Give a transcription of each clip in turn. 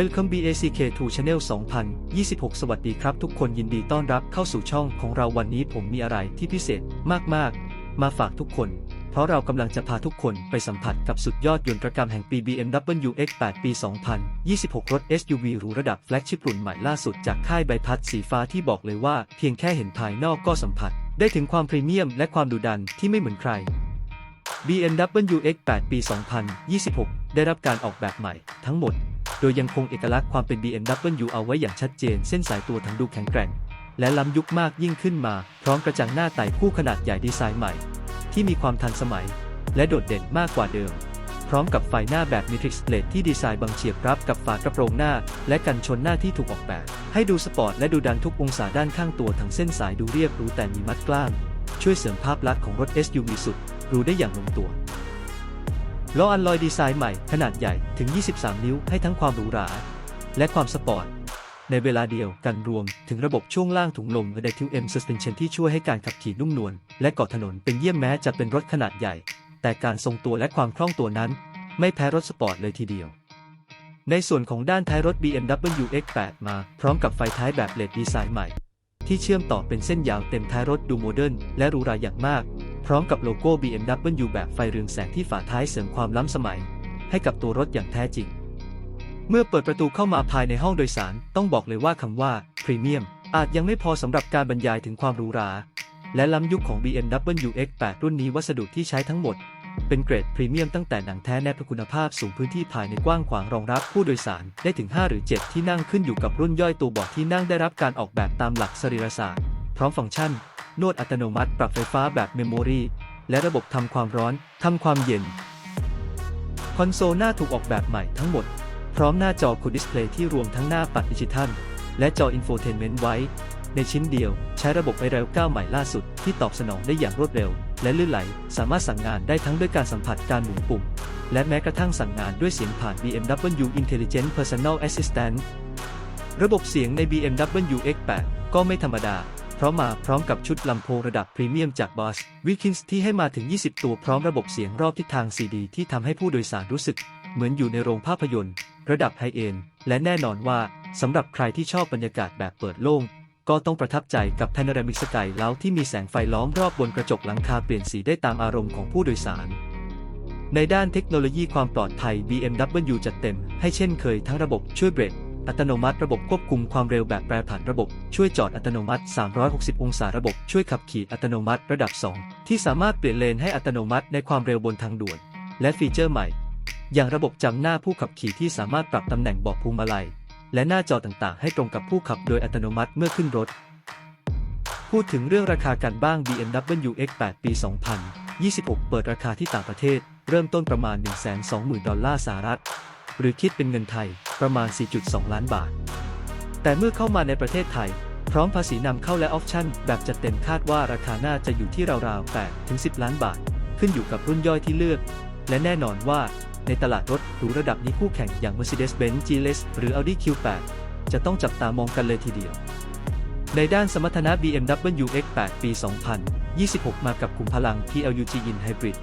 Welcome BACK to Channel 2026 สวัสดีครับทุกคนยินดีต้อนรับเข้าสู่ช่องของเราวันนี้ผมมีอะไรที่พิเศษมากๆ มาฝากทุกคน เพราะเรากำลังจะพาทุกคนไปสัมผัสกับสุดยอดยนตรกรรมแห่งปี BMW X8 ปี 2026 รถ SUV หรูระดับแฟลกชิพรุ่นใหม่ล่าสุดจากค่ายใบพัดสีฟ้าที่บอกเลยว่าเพียงแค่เห็นภายนอกก็สัมผัส ได้ถึงความพรีเมียมและความดุดันที่ไม่เหมือนใคร BMW X8 ปี 2026 ได้รับการออกแบบใหม่ทั้งหมด โดยยังคงเอกลักษณ์ความเป็น BMW เอาไว้อย่างชัดเจน เส้นสายตัวทั้งดูแข็งแกร่ง และล้ำยุคมากยิ่งขึ้นมา พร้อมกระจังหน้าไต่คู่ขนาดใหญ่ดีไซน์ใหม่ ที่มีความทันสมัย และโดดเด่นมากกว่าเดิม พร้อมกับไฟหน้าแบบ Matrix LED ที่ดีไซน์บางเฉียบรับกับฝากระโปรงหน้า และกันชนหน้าที่ถูกออกแบบ ให้ดูสปอร์ตและดูดันทุกองศาด้านข้างตัวทั้งเส้นสายดูเรียบรู้แต่มีมัดกล้ามช่วยเสริมภาพลักษณ์ของรถ SUV สุดรู้ได้อย่างลงตัว ล้ออัลลอยดีไซน์ใหม่ขนาดใหญ่ถึง 23 นิ้วให้ทั้งความหรูหรา และความสปอร์ต ในเวลาเดียวกันรวมถึงระบบช่วงล่างถุงลม a d a p t i v M Suspension ที่ช่วยให้การขับขี่นุ่มนวลและเกาะถนนเป็นเยี่ยมแม้จะเป็นรถขนาดใหญ่ แต่การทรงตัวและความคล่องตัวนั้น ไม่แพ้รถสปอร์ตเลยทีเดียว ในส่วนของด้านท้ายรถ BMW X8 มาพร้อมกับไฟท้ายแบบเลดดีไซน์ใหม่ ที่เชื่อมต่อเป็นเส้นยาวเต็มท้ายรถดูโมเดิร์นและหรูหราอย่างมาก พร้อมกับโลโก้ BMW แบบไฟเรืองแสงที่ฝาท้ายเสริมความล้ำสมัย ให้กับตัวรถอย่างแท้จริง เมื่อเปิดประตูเข้ามาภายในห้องโดยสารต้องบอกเลยว่าคำว่าพรีเมียมอาจยังไม่พอสำหรับการบรรยายถึงความหรูหราและล้ำยุคของ BMW X8 รุ่นนี้วัสดุที่ใช้ทั้งหมด เป็นเกรดพรีเมียมตั้งแต่หนังแท้แนบคุณภาพสูงพื้นที่ภายในกว้างขวางรองรับผู้โดยสารได้ถึง 5 หรือ 7 ที่นั่งขึ้นอยู่กับรุ่นย่อยตัวเบาะที่นั่งได้รับการออกแบบตามหลักสรีรศาสตร์ พร้อมฟังก์ชัน นวดอัตโนมัติ ปรับไฟฟ้าแบบเมมโมรีและระบบทำความร้อนทำความเย็น คอนโซลหน้าถูกออกแบบใหม่ทั้งหมด พร้อมหน้าจอคูดิสเพลย์ที่รวมทั้งหน้าปัดดิจิทัล และจออินโฟเทนเมนต์ไว้ ในชิ้นเดียว ใช้ระบบไอเร็ว9ใหม่ล่าสุดที่ตอบสนองได้อย่างรวดเร็ว และลื่นไหล สามารถสั่งงานได้ทั้งด้วยการสัมผัสการหมุนปุ่ม และแม้กระทั่งสั่งงานด้วยเสียงผ่าน BMW Intelligent Personal Assistant ระบบเสียงใน BMW X8 ก็ไม่ธรรมดา เพราะมาพร้อมกับชุดลำโพงระดับพรีเมียมจาก Boss Wilkins ที่ให้มาถึง 20 ตัวพร้อมระบบเสียงรอบทิศทาง CD ที่ทำให้ผู้โดยสารรู้สึก เหมือนอยู่ในโรงภาพยนตร์ ระดับไฮเอนด์และแน่นอนว่าสำหรับใครที่ชอบบรรยากาศแบบเปิดโล่ง ก็ต้องประทับใจกับ Panoramic Sky แล้วที่มีแสงไฟล้อมรอบบนกระจกหลังคาเปลี่ยนสีได้ตามอารมณ์ของผู้โดยสาร ในด้านเทคโนโลยีความปลอดภัย BMW จัดเต็ม ให้เช่นเคยทั้งระบบช่วยเบรกอัตโนมัติระบบควบคุมความเร็วแบบแปรผันระบบช่วยจอดอัตโนมัติ 360 องศาระบบช่วยขับขี่อัตโนมัติระดับ 2 ที่สามารถเปลี่ยนเลนให้อัตโนมัติในความเร็วบนทางด่วน และฟีเจอร์ใหม่ อย่างระบบจำหน้าผู้ขับขี่ที่สามารถปรับตำแหน่งเบาะพวงมาลัย และหน้าจอต่างๆ ให้ตรงกับผู้ขับโดยอัตโนมัติเมื่อขึ้นรถ พูดถึงเรื่องราคากันบ้าง BMW X8 ปี 2026 เปิดราคาที่ต่างประเทศ เริ่มต้นประมาณ 120,000 ดอลลาร์สหรัฐ หรือคิดเป็นเงินไทยประมาณ 4.2 ล้านบาท แต่เมื่อเข้ามาในประเทศไทย พร้อมภาษีนำเข้าและออปชั่น แบบจัดเต็มคาดว่าราคาน่าจะอยู่ที่ราวๆ8ถึง10 ล้านบาท ขึ้นอยู่กับรุ่นย่อยที่เลือก และแน่นอนว่า ในตลาดรถหรูระดับนี้คู่แข่งอย่าง Mercedes-Benz G-Class หรือ Audi Q8 จะต้องจับตามองกันเลยทีเดียว ในด้านสมรรถนะ BMW X8 ปี 2026 มากับขุมพลัง PLUG In Hybrid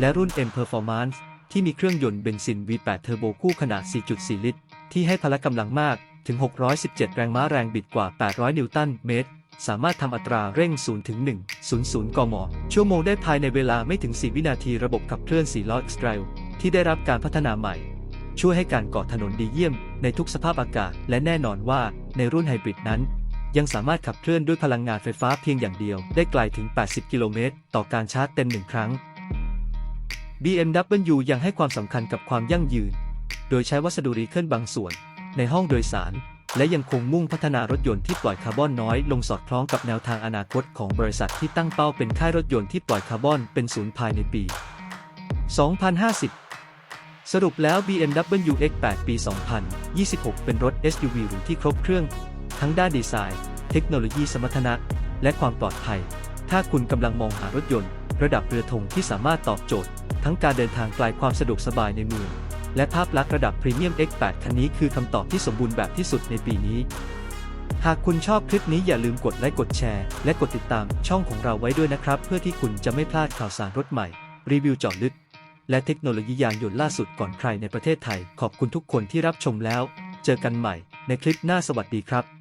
และรุ่น M Performance ที่มีเครื่องยนต์เบนซิน V8 เทอร์โบคู่ขนาด 4.4 ลิตร ที่ให้พละกำลังมากถึง 617 แรงม้าแรงบิดกว่า 800 นิวตันเมตร สามารถทำอัตราเร่ง 0 ถึง 1 00 กม ชั่วโมงได้ภายในเวลาไม่ถึง 4 วินาทีระบบขับเคลื่อน 4 ล้อ X-Drive ที่ได้รับการพัฒนาใหม่ ช่วยให้การเกาะถนนดีเยี่ยมในทุกสภาพอากาศ และแน่นอนว่าในรุ่นไฮบริดนั้น ยังสามารถขับเคลื่อนด้วยพลังงานไฟฟ้าเพียงอย่างเดียวได้ไกลถึง 80 กิโลเมตร ต่อการชาร์จเต็มหนึ่งครั้ง BMW ยังให้ความสำคัญกับความยั่งยืน โดยใช้วัสดุรีเคิลบางส่วน ในห้องโดยสาร และยังคงมุ่งพัฒนารถยนต์ที่ปล่อยคาร์บอนน้อยลงสอดคล้องกับแนวทางอนาคตของบริษัทที่ตั้งเป้าเป็นค่ายรถยนต์ที่ปล่อยคาร์บอนเป็นศูนย์ภายในปี 2050 สรุปแล้ว BMW X8 ปี 2026 เป็นรถ SUV หรูที่ครบเครื่อง ทั้งด้านดีไซน์ เทคโนโลยีสมรรถนะ และความปลอดภัย ถ้าคุณกำลังมองหารถยนต์ ระดับเรือธงที่สามารถตอบโจทย์ ทั้งการเดินทางไกลความสะดวกสบายในเมือง และภาพลักษณ์ระดับพรีเมียม X8 คันนี้คือคำตอบที่สมบูรณ์แบบที่สุดในปีนี้ หากคุณชอบคลิปนี้อย่าลืมกดไลค์กดแชร์ และกดติดตามช่องของเราไว้ด้วยนะครับ เพื่อที่คุณจะไม่พลาดข่าวสารรถใหม่ รีวิวเจาะลึก และเทคโนโลยียานยนต์ล่าสุดก่อนใครในประเทศไทย ขอบคุณทุกคนที่รับชมแล้ว เจเจอกันใหม่ในคลิปหน้าสวัสดีครับ